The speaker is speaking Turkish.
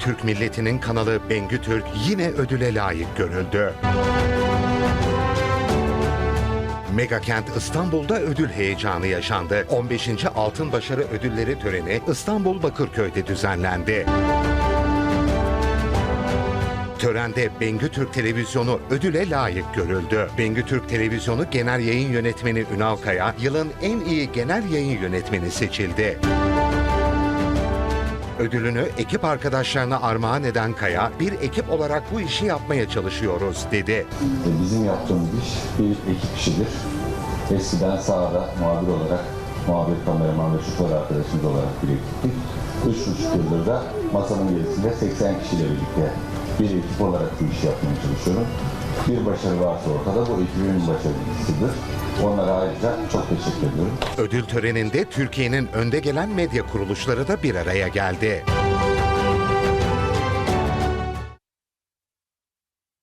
Türk milletinin kanalı Bengü Türk yine ödüle layık görüldü. Megakent İstanbul'da ödül heyecanı yaşandı. 15. Altın Başarı Ödülleri töreni İstanbul Bakırköy'de düzenlendi. Törende Bengü Türk Televizyonu ödüle layık görüldü. Bengü Türk Televizyonu Genel Yayın Yönetmeni Ünal Kaya, yılın en iyi genel yayın yönetmeni seçildi. Ödülünü ekip arkadaşlarına armağan eden Kaya, bir ekip olarak bu işi yapmaya çalışıyoruz dedi. E, Bizim yaptığımız iş bir ekip işidir. Eskiden sahada muhabir olarak, muhabir kameraman ve şoför arkadaşımız olarak bir ekiptik. Üç buçuk yıldır da masanın gerisinde 80 kişiyle birlikte bir ekip olarak bu işi yapmaya çalışıyorum. Bir başarı varsa ortada bu ekibin başarısıdır. Onlara ayrıca çok teşekkür ediyorum. Ödül töreninde Türkiye'nin önde gelen medya kuruluşları da bir araya geldi.